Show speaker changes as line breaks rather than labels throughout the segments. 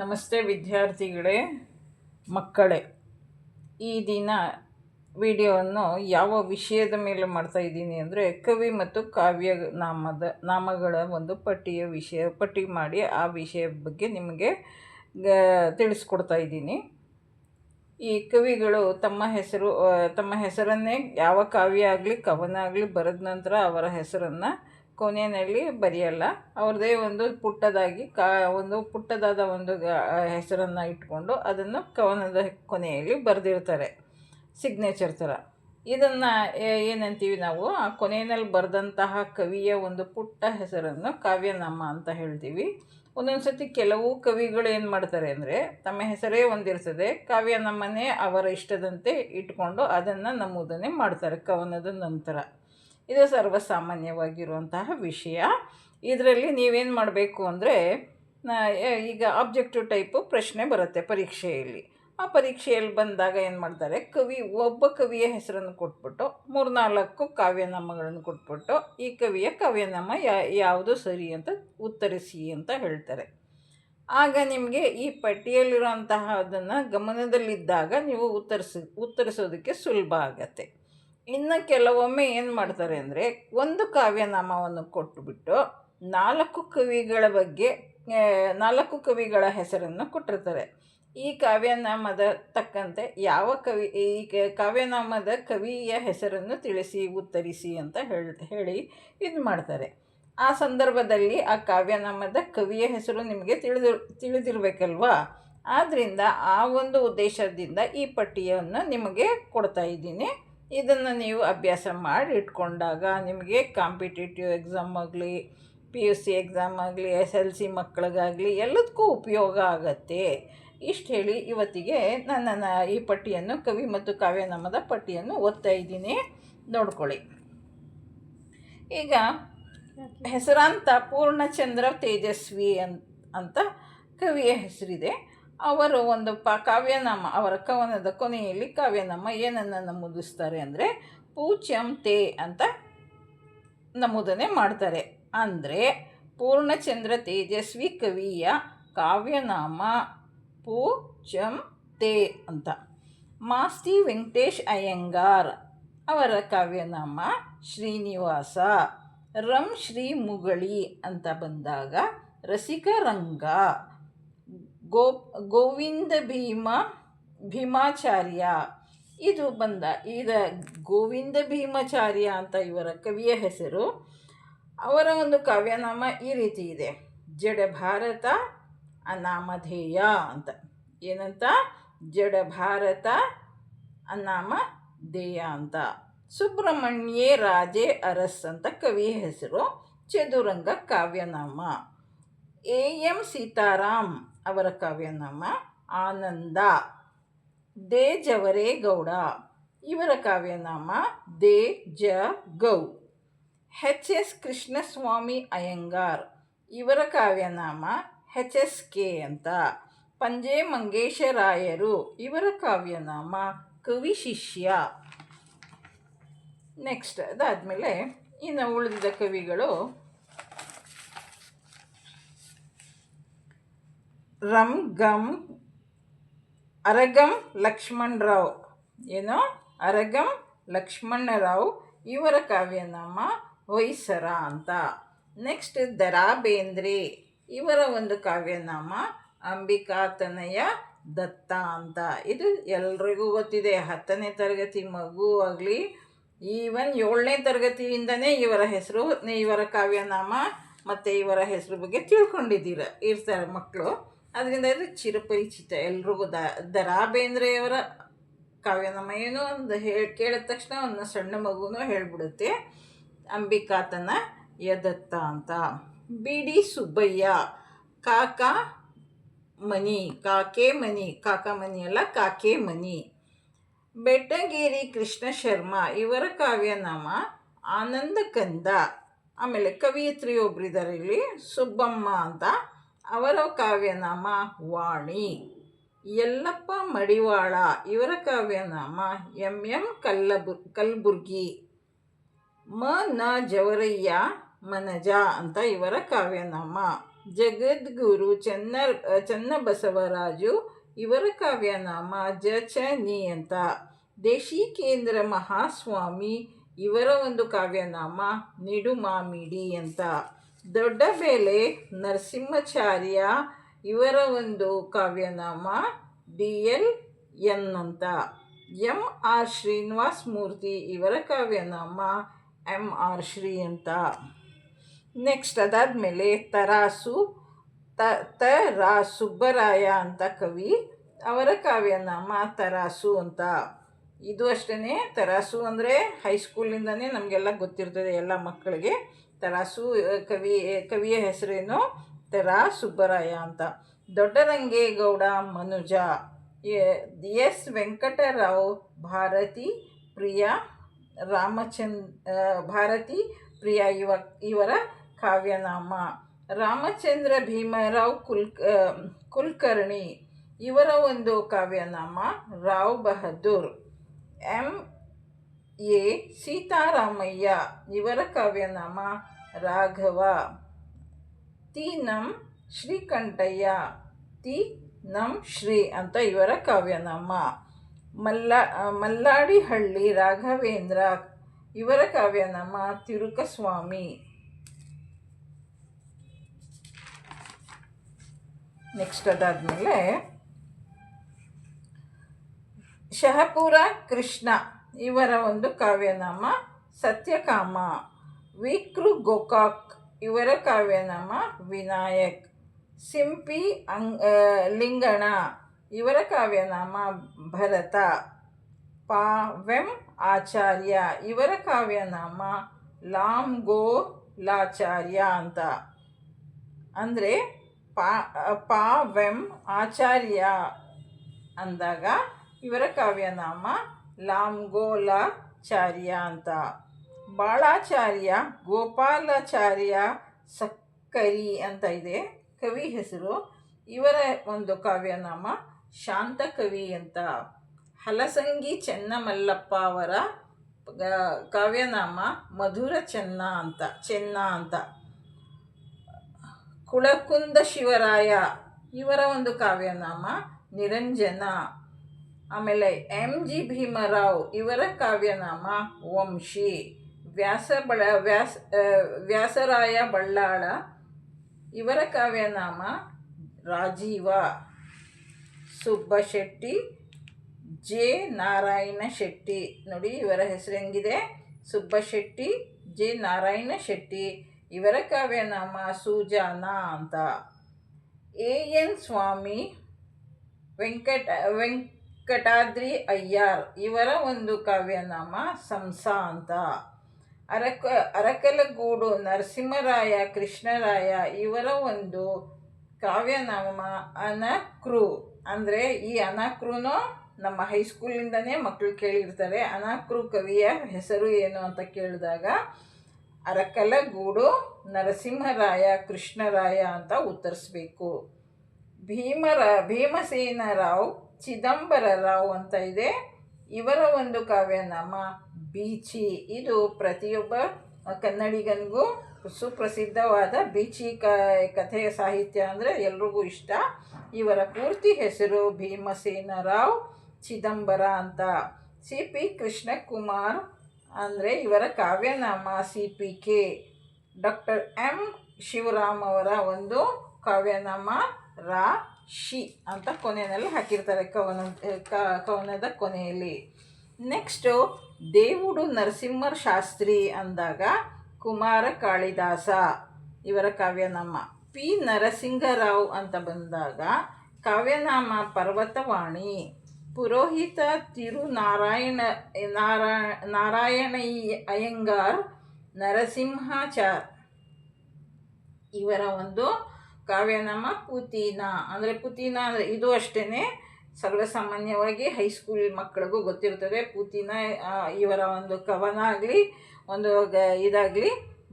ನಮಸ್ತೆ ವಿದ್ಯಾರ್ಥಿಗಳೇ, ಮಕ್ಕಳೇ. ಈ ದಿನ ವಿಡಿಯೋವನ್ನು ಯಾವ ವಿಷಯದ ಮೇಲೆ ಮಾಡ್ತಾ ಇದ್ದೀನಿ ಅಂದರೆ ಕವಿ ಮತ್ತು ಕಾವ್ಯ ನಾಮದ, ನಾಮಗಳ ಒಂದು ಪಟ್ಟಿಯ ವಿಷಯ, ಪಟ್ಟಿ ಮಾಡಿ ಆ ವಿಷಯದ ಬಗ್ಗೆ ನಿಮಗೆ ತಿಳಿಸ್ಕೊಡ್ತಾ ಇದ್ದೀನಿ. ಈ ಕವಿಗಳು ತಮ್ಮ ಹೆಸರು ತಮ್ಮ ಹೆಸರನ್ನೇ ಯಾವ ಕಾವ್ಯ ಆಗಲಿ, ಕವನ ಆಗಲಿ ಬರೆದ ನಂತರ ಅವರ ಹೆಸರನ್ನು ಕೊನೆಯಲ್ಲಿ ಬರೆಯಲ್ಲ. ಅವ್ರದ್ದೇ ಒಂದು ಪುಟ್ಟದಾಗಿ ಕಾ, ಒಂದು ಪುಟ್ಟದಾದ ಒಂದು ಹೆಸರನ್ನು ಇಟ್ಕೊಂಡು ಅದನ್ನು ಕವನದ ಕೊನೆಯಲ್ಲಿ ಬರೆದಿರ್ತಾರೆ. ಸಿಗ್ನೇಚರ್ ಥರ. ಇದನ್ನು ಏನಂತೀವಿ ನಾವು? ಆ ಕೊನೆಯಲ್ಲಿ ಬರೆದಂತಹ ಕವಿಯ ಒಂದು ಪುಟ್ಟ ಹೆಸರನ್ನು ಕಾವ್ಯನಾಮ ಅಂತ ಹೇಳ್ತೀವಿ. ಒಂದೊಂದು ಸತಿ ಕೆಲವು ಕವಿಗಳು ಏನು ಮಾಡ್ತಾರೆ ಅಂದರೆ, ತಮ್ಮ ಹೆಸರೇ ಒಂದಿರ್ತದೆ ಕಾವ್ಯನಾಮನೇ ಅವರ ಇಷ್ಟದಂತೆ ಇಟ್ಕೊಂಡು ಅದನ್ನು ನಮೂದನೆ ಮಾಡ್ತಾರೆ ಕವನದ ನಂತರ. ಇದು ಸರ್ವಸಾಮಾನ್ಯವಾಗಿರುವಂತಹ ವಿಷಯ. ಇದರಲ್ಲಿ ನೀವೇನು ಮಾಡಬೇಕು ಅಂದರೆ ಈಗ ಆಬ್ಜೆಕ್ಟಿವ್ ಟೈಪು ಪ್ರಶ್ನೆ ಬರುತ್ತೆ ಪರೀಕ್ಷೆಯಲ್ಲಿ. ಆ ಪರೀಕ್ಷೆಯಲ್ಲಿ ಬಂದಾಗ ಏನು ಮಾಡ್ತಾರೆ, ಕವಿ, ಒಬ್ಬ ಕವಿಯ ಹೆಸರನ್ನು ಕೊಟ್ಬಿಟ್ಟು, ಮೂರ್ನಾಲ್ಕು ಕಾವ್ಯನಾಮಗಳನ್ನು ಕೊಟ್ಬಿಟ್ಟು, ಈ ಕವಿಯ ಕಾವ್ಯನಾಮ ಯಾ, ಯಾವುದು ಸರಿ ಅಂತ ಉತ್ತರಿಸಿ ಅಂತ ಹೇಳ್ತಾರೆ. ಆಗ ನಿಮಗೆ ಈ ಪಟ್ಟಿಯಲ್ಲಿರುವಂತಹ ಅದನ್ನು ಗಮನದಲ್ಲಿದ್ದಾಗ ನೀವು ಉತ್ತರಿಸ, ಉತ್ತರಿಸೋದಕ್ಕೆ ಸುಲಭ ಆಗತ್ತೆ. ಇನ್ನು ಕೆಲವೊಮ್ಮೆ ಏನು ಮಾಡ್ತಾರೆ ಅಂದರೆ ಒಂದು ಕಾವ್ಯನಾಮವನ್ನು ಕೊಟ್ಟುಬಿಟ್ಟು ನಾಲ್ಕು ಕವಿಗಳ ಬಗ್ಗೆ ನಾಲ್ಕು ಕವಿಗಳ ಹೆಸರನ್ನು ಕೊಟ್ಟಿರ್ತಾರೆ. ಈ ಕಾವ್ಯನಾಮದ ತಕ್ಕಂತೆ ಯಾವ ಕವಿ, ಈ ಕಾವ್ಯನಾಮದ ಕವಿಯ ಹೆಸರನ್ನು ತಿಳಿಸಿ, ಉತ್ತರಿಸಿ ಅಂತ ಹೇಳಿ ಇದು ಮಾಡ್ತಾರೆ. ಆ ಸಂದರ್ಭದಲ್ಲಿ ಆ ಕಾವ್ಯನಾಮದ ಕವಿಯ ಹೆಸರು ನಿಮಗೆ ತಿಳಿದಿರ್ ತಿಳಿದಿರಬೇಕಲ್ವಾ? ಆದ್ದರಿಂದ ಆ ಒಂದು ಉದ್ದೇಶದಿಂದ ಈ ಪಟ್ಟಿಯನ್ನು ನಿಮಗೆ ಕೊಡ್ತಾ ಇದ್ದೀನಿ. ಇದನ್ನು ನೀವು ಅಭ್ಯಾಸ ಮಾಡಿ ಇಟ್ಕೊಂಡಾಗ ನಿಮಗೆ ಕಾಂಪಿಟೇಟಿವ್ ಎಕ್ಸಾಮ್ ಆಗಲಿ ಪಿ ಯು ಸಿ ಎಕ್ಸಾಮ್ ಆಗಲಿ ಎಸ್ ಎಲ್ ಸಿ ಮಕ್ಕಳಿಗಾಗಲಿ ಎಲ್ಲದಕ್ಕೂ ಉಪಯೋಗ ಆಗತ್ತೆ. ಇಷ್ಟು ಹೇಳಿ ಇವತ್ತಿಗೆ ನಾನು ನನ್ನ ಈ ಪಟ್ಟಿಯನ್ನು ಕವಿ ಮತ್ತು ಕಾವ್ಯನಾಮದ ಪಟ್ಟಿಯನ್ನು ಓದ್ತಾ ಇದ್ದೀನಿ. ನೋಡ್ಕೊಳ್ಳಿ. ಈಗ ಹೆಸರಾಂತ ಪೂರ್ಣಚಂದ್ರ ತೇಜಸ್ವಿ ಅನ್ ಅಂತ ಕವಿಯ ಹೆಸರಿದೆ. ಅವರು ಒಂದು ಪ ಕಾವ್ಯನಾಮ, ಅವರ ಕವನದ ಕೊನೆಯಲ್ಲಿ ಕಾವ್ಯನಾಮ ಏನನ್ನು ನಮೂದಿಸ್ತಾರೆ ಅಂದರೆ ಪೂಚ್ಯಂ ತೇ ಅಂತ ನಮೂದನೆ ಮಾಡ್ತಾರೆ. ಅಂದರೆ ಪೂರ್ಣಚಂದ್ರ ತೇಜಸ್ವಿ ಕವಿಯ ಕಾವ್ಯನಾಮ ಪೂ ಚಂ ತೇ ಅಂತ. ಮಾಸ್ತಿ ವೆಂಕಟೇಶ್ ಅಯ್ಯಂಗಾರ್ ಅವರ ಕಾವ್ಯನಾಮ ಶ್ರೀನಿವಾಸ, ರಂ ಶ್ರೀ ಮುಗಳಿ ಅಂತ ಬಂದಾಗ ರಸಿಕರಂಗ ಗೋ, ಗೋವಿಂದ ಭೀಮ, ಭೀಮಾಚಾರ್ಯ. ಇದು ಬಂದ ಇದ ಗೋವಿಂದ ಭೀಮಾಚಾರ್ಯ ಅಂತ ಇವರ ಕವಿಯ ಹೆಸರು. ಅವರ ಒಂದು ಕಾವ್ಯನಾಮ ಈ ರೀತಿ ಇದೆ. ಜಡ ಭಾರತ ಅನಾಮಧೇಯ ಅಂತ. ಏನಂತ? ಜಡ ಭಾರತ ಅನಾಮಧೇಯ ಅಂತ. ಸುಬ್ರಹ್ಮಣ್ಯೇ ರಾಜೇ ಅರಸ್ ಅಂತ ಕವಿಯ ಹೆಸರು. ಚದುರಂಗ ಕಾವ್ಯನಾಮ. A M Sitaram. ಅವರ ಕಾವ್ಯನಾಮ ಆನಂದ. ದೇ ಜವರೇ ಗೌಡ. ಇವರ ಕಾವ್ಯನಾಮ ದೇ ಜ ಗೌ. H S Krishnaswamy Iyengar. ಇವರ ಕಾವ್ಯನಾಮ ಹೆಚ್ ಎಸ್ ಕೆ ಅಂತ. ಪಂಜೆ ಮಂಗೇಶರಾಯರು. ಇವರ ಕಾವ್ಯನಾಮ ಕವಿ ಶಿಷ್ಯ. ನೆಕ್ಸ್ಟ್ ಅದಾದಮೇಲೆ ಇನ್ನು ಉಳಿದಿದ್ದ ಕವಿಗಳು ರಂ ಗಂ ಅರಗಂ ಲಕ್ಷ್ಮಣರಾವ್. ಏನು? ಅರಗಂ ಲಕ್ಷ್ಮಣರಾವ್ ಇವರ ಕಾವ್ಯನಾಮ ಹೊಯ್ಸರ ಅಂತ. ನೆಕ್ಸ್ಟ್ ದರಾ ಬೇಂದ್ರೆ ಇವರ ಒಂದು ಕಾವ್ಯನಾಮ ಅಂಬಿಕಾತನಯ ದತ್ತ ಅಂತ. ಇದು ಎಲ್ರಿಗೂ ಗೊತ್ತಿದೆ. ಹತ್ತನೇ ತರಗತಿ ಮಗು ಆಗಲಿ ಈವನ್ ಏಳನೇ ತರಗತಿಯಿಂದನೇ ಇವರ ಹೆಸರು, ಇವರ ಕಾವ್ಯನಾಮ ಮತ್ತು ಇವರ ಹೆಸರು ಬಗ್ಗೆ ತಿಳ್ಕೊಂಡಿದ್ದೀರ. ಇರ್ತಾರೆ ಮಕ್ಕಳು. ಅದರಿಂದ ಇದು ಚಿರಪರಿಚಿತ ಎಲ್ರಿಗೂ ದ ರಾ ಬೇಂದ್ರೆಯವರ ಕಾವ್ಯನಾಮ ಏನೋ ಒಂದು ಹೇಳಿ ಕೇಳಿದ ತಕ್ಷಣ ಒಂದು ಸಣ್ಣ ಮಗುನೂ ಹೇಳ್ಬಿಡುತ್ತೆ. ಅಂಬಿಕಾತನ ಯದತ್ತ ಅಂತ. ಬಿ ಡಿ ಸುಬ್ಬಯ್ಯ, ಕಾಕ ಮನಿ, ಕಾಕೆ ಮನಿ, ಕಾಕ ಮನಿ ಅಲ್ಲ, ಕಾಕೆ ಮನಿ. ಬೆಟ್ಟಗೇರಿ ಕೃಷ್ಣ ಶರ್ಮಾ, ಇವರ ಕಾವ್ಯನಾಮ ಆನಂದ ಕಂದ ಆಮೇಲೆ ಕವಿಯತ್ರಿ ಒಬ್ಬರಿದ್ದಾರೆ ಇಲ್ಲಿ, ಸುಬ್ಬಮ್ಮ ಅಂತ. ಅವರ ಕಾವ್ಯನಾಮ ವಾಣಿ. ಯಲ್ಲಪ್ಪ ಮಡಿವಾಳ, ಇವರ ಕಾವ್ಯನಾಮ ಎಂ ಎಂ ಕಲ್ಲಬು, ಕಲ್ಬುರ್ಗಿ. ಮ ನ ಜವರಯ್ಯ, ಮನಜ ಅಂತ ಇವರ ಕಾವ್ಯನಾಮ ಜಗದ್ಗುರು ಚೆನ್ನ ಚನ್ನಬಸವರಾಜು ಇವರ ಕಾವ್ಯನಾಮ ಜ ಚ ನಿ ಅಂತ. ದೇಶಿಕೇಂದ್ರ ಮಹಾಸ್ವಾಮಿ ಇವರ ಒಂದು ಕಾವ್ಯನಾಮ ನಿಡುಮಾಮಿಡಿ ಅಂತ. ದೊಡ್ಡಬೇಲೆ ನರಸಿಂಹಾಚಾರ್ಯ ಇವರ ಒಂದು ಕಾವ್ಯನಾಮ ಡಿ ಎಲ್ ಎನ್ ಅಂತ ಎಂ ಆರ್ ಶ್ರೀನಿವಾಸ್ ಮೂರ್ತಿ ಇವರ ಕಾವ್ಯನಾಮ ಎಂ ಆರ್ ಶ್ರೀ ಅಂತ. ನೆಕ್ಸ್ಟ್ ಅದಾದಮೇಲೆ ತರಾಸು, ತ ತ, ರಾ, ಸುಬ್ಬರಾಯ ಅಂತ ಕವಿ ಅವರ ಕಾವ್ಯನಾಮ ತರಾಸು ಅಂತ. ಇದು ಅಷ್ಟೇ ತರಾಸು ಅಂದರೆ ಹೈಸ್ಕೂಲಿಂದನೇ ನಮಗೆಲ್ಲ ಗೊತ್ತಿರ್ತದೆ ಎಲ್ಲ ಮಕ್ಕಳಿಗೆ. ತರಾಸು ಕವಿ ಕವಿಯ ಹೆಸರೇನು ತರಾ ಸುಬ್ಬರಾಯ ಅಂತ. ದೊಡ್ಡರಂಗೇಗೌಡ, ಮನುಜ ಎಸ್ ವೆಂಕಟರಾವ್, ಭಾರತಿ ಪ್ರಿಯ ರಾಮಚಂದ್ರ ಭಾರತಿ ಪ್ರಿಯ ಇವ, ಇವರ ಕಾವ್ಯನಾಮ. ರಾಮಚಂದ್ರ ಭೀಮರಾವ್ ಕುಲ್ ಕುಲ್ಕರ್ಣಿ, ಇವರ ಒಂದು ಕಾವ್ಯನಾಮ ರಾವ್ ಬಹದ್ದೂರ್. ಎಂ ಎ ಸೀತಾರಾಮಯ್ಯ, ಇವರ ಕಾವ್ಯನಾಮ ರಾಘವ. ತಿ ನಂ ಶ್ರೀಕಂಠಯ್ಯ, ತಿ ನಂ ಶ್ರೀ ಅಂತ ಇವರ ಕಾವ್ಯನಾಮ ಮಲ್ಲ, ಮಲ್ಲಾಡಿಹಳ್ಳಿ ರಾಘವೇಂದ್ರ, ಇವರ ಕಾವ್ಯನಾಮ ತಿರುಕಸ್ವಾಮಿ. ನೆಕ್ಸ್ಟ್ ಅದಾದಮೇಲೆ, ಶಹಪುರ ಕೃಷ್ಣ. ಇವರ ಒಂದು ಕಾವ್ಯನಾಮ ಸತ್ಯಕಾಮ. ವಿಕ್ರು ಗೋಕಾಕ್ ಇವರ ಕಾವ್ಯನಾಮ ವಿನಾಯಕ್. ಸಿಂಪಿ ಅಂಗ್ ಲಿಂಗಣ ಇವರ ಕಾವ್ಯನಾಮ ಭರತ. ಪಾ, ವೆಂ ಆಚಾರ್ಯ ಇವರ ಕಾವ್ಯನಾಮ ಲಾಮ್ ಗೋ ಲಾಚಾರ್ಯ ಅಂತ. ಅಂದರೆ ಪಾ ಪಾ ಆಚಾರ್ಯ ಅಂದಾಗ ಇವರ ಕಾವ್ಯನಾಮ ಲಾಂಗೋಲಾಚಾರ್ಯ ಅಂತ. ಬಾಳಾಚಾರ್ಯ, ಗೋಪಾಲಾಚಾರ್ಯ ಸಕ್ಕರಿ ಅಂತ ಇದೆ. ಕವಿ ಹೆಸರು. ಇವರ ಒಂದು ಕಾವ್ಯನಾಮ ಶಾಂತಕವಿ ಅಂತ. ಹಲಸಂಗಿ ಚೆನ್ನಮಲ್ಲಪ್ಪ ಅವರ ಕಾವ್ಯನಾಮ ಮಧುರ ಚೆನ್ನ ಅಂತ ಚೆನ್ನ ಅಂತ. ಕುಳಕುಂದ ಶಿವರಾಯ, ಇವರ ಒಂದು ಕಾವ್ಯನಾಮ ನಿರಂಜನ. ಆಮೇಲೆ ಎಂ ಜಿ ಭೀಮರಾವ್ ಇವರ ಕಾವ್ಯನಾಮ ವಂಶಿ. ವ್ಯಾಸ ಬಳ, ವ್ಯಾಸ ವ್ಯಾಸರಾಯ ಬಳ್ಳಾಳ ಇವರ ಕಾವ್ಯನಾಮ ರಾಜೀವ. ಸುಬ್ಬಶೆಟ್ಟಿ, ಜೆ. ನಾರಾಯಣ ಶೆಟ್ಟಿ ನೋಡಿ ಇವರ ಹೆಸರು ಹೆಂಗಿದೆ? ಸುಬ್ಬಶೆಟ್ಟಿ, ಜೆ. ನಾರಾಯಣ ಶೆಟ್ಟಿ ಇವರ ಕಾವ್ಯನಾಮ ಸುಜಾನ ಅಂತ. ಎ. ಎನ್. ಸ್ವಾಮಿ, ವೆಂಕಟ ವೆಂಕಟಾದ್ರಿ ಅಯ್ಯಾರ್, ಇವರ ಒಂದು ಕಾವ್ಯನಾಮ ಸಂಸ ಅಂತ ಅರಕ, ಅರಕಲಗೂಡು, ನರಸಿಂಹರಾಯ, ಕೃಷ್ಣರಾಯ, ಇವರ ಒಂದು ಕಾವ್ಯನಾಮ ಅನಕ್ರು. ಅಂದರೆ ಈ ಅನಕ್ರುನು ನಮ್ಮ ಹೈಸ್ಕೂಲಿಂದನೇ ಮಕ್ಕಳು ಕೇಳಿರ್ತಾರೆ, ಅನಕ್ರು ಕವಿಯ ಹೆಸರು ಏನು ಅಂತ ಕೇಳಿದಾಗ ಅರಕಲಗೂಡು, ನರಸಿಂಹರಾಯ, ಕೃಷ್ಣರಾಯ ಅಂತ ಉತ್ತರಿಸ್ಬೇಕು. ಭೀಮರ, ಭೀಮಸೇನರಾವ್ ಚಿದಂಬರರಾವ್ ಅಂತ ಇದೆ. ಇವರ ಒಂದು ಕಾವ್ಯನಾಮ ಬೀಚಿ. ಇದು ಪ್ರತಿಯೊಬ್ಬ ಕನ್ನಡಿಗನಿಗೂ ಸುಪ್ರಸಿದ್ಧವಾದ ಬೀಚಿ ಕ, ಕಥೆಯ ಸಾಹಿತ್ಯ ಅಂದರೆ ಎಲ್ರಿಗೂ ಇಷ್ಟ. ಇವರ ಪೂರ್ತಿ ಹೆಸರು ಭೀಮಸೇನ ರಾವ್ ಚಿದಂಬರ ಅಂತ. ಸಿ ಪಿ ಕೃಷ್ಣಕುಮಾರ್ ಅಂದರೆ ಇವರ ಕಾವ್ಯನಾಮ C P K. Doctor M Shivaram ಅವರ ಒಂದು ಕಾವ್ಯನಾಮ ರಾ ಶಿ ಅಂತ ಕೊನೆಯಲ್ಲಿ ಹಾಕಿರ್ತಾರೆ ಕವನ ಕವನದ ಕೊನೆಯಲ್ಲಿ ನೆಕ್ಸ್ಟು ದೇವುಡು ನರಸಿಂಹರ ಶಾಸ್ತ್ರಿ ಅಂದಾಗ ಕುಮಾರ ಕಾಳಿದಾಸ, ಇವರ ಕಾವ್ಯನಾಮ. ಪಿ. ನರಸಿಂಗರಾವ್ ಅಂತ ಬಂದಾಗ ಕಾವ್ಯನಾಮ ಪರ್ವತವಾಣಿ. ಪುರೋಹಿತ ತಿರುನಾರಾಯಣ ನಾರಾಯಣ ನಾರಾಯಣಯ್ಯ ಅಯ್ಯಂಗಾರ್ ನರಸಿಂಹಾಚಾರ್. ಇವರ ಒಂದು ಕಾವ್ಯನಾಮ ಪುತೀನ. ಅಂದರೆ ಪುತೀನ ಅಂದರೆ ಇದು ಅಷ್ಟೇ ಸರ್ವಸಾಮಾನ್ಯವಾಗಿ ಹೈಸ್ಕೂಲ್ ಮಕ್ಕಳಿಗೂ ಗೊತ್ತಿರ್ತದೆ. ಪುತೀನ ಇವರ ಒಂದು ಕವನ ಆಗಲಿ, ಒಂದು ಗ, ಇದಾಗಲಿ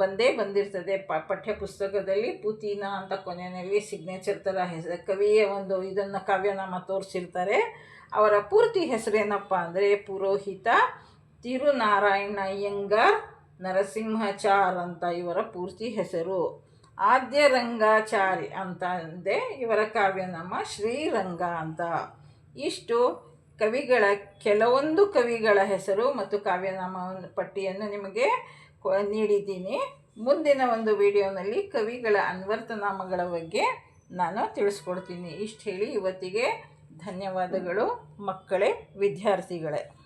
ಬಂದೇ ಬಂದಿರ್ತದೆ. ಪ ಪಠ್ಯ ಪುಸ್ತಕದಲ್ಲಿ ಪುತೀನ ಅಂತ ಕೊನೆಯಲ್ಲಿ ಸಿಗ್ನೇಚರ್ ಥರ ಹೆಸರು ಕವಿಯ ಒಂದು ಇದನ್ನು ಕಾವ್ಯನಾಮ ತೋರಿಸಿರ್ತಾರೆ. ಅವರ ಪೂರ್ತಿ ಹೆಸರೇನಪ್ಪ ಅಂದರೆ ಪುರೋಹಿತ ತಿರುನಾರಾಯಣ ಅಯ್ಯಂಗಾರ್ ನರಸಿಂಹಚಾರ್ ಅಂತ ಇವರ ಪೂರ್ತಿ ಹೆಸರು. ಆದ್ಯರಂಗಾಚಾರಿ ಅಂತ ಅಂದೆ. ಇವರ ಕಾವ್ಯನಾಮ ಶ್ರೀರಂಗ ಅಂತ. ಇಷ್ಟು ಕವಿಗಳ, ಕೆಲವೊಂದು ಕವಿಗಳ ಹೆಸರು ಮತ್ತು ಕಾವ್ಯನಾಮ ಪಟ್ಟಿಯನ್ನು ನಿಮಗೆ ನೀಡಿದ್ದೀನಿ. ಮುಂದಿನ ಒಂದು ವಿಡಿಯೋನಲ್ಲಿ ಕವಿಗಳ ಅನ್ವರ್ತನಾಮಗಳ ಬಗ್ಗೆ ನಾನು ತಿಳಿಸ್ಕೊಡ್ತೀನಿ. ಇಷ್ಟು ಹೇಳಿ ಇವತ್ತಿಗೆ ಧನ್ಯವಾದಗಳು. ಮಕ್ಕಳೇ, ವಿದ್ಯಾರ್ಥಿಗಳೇ.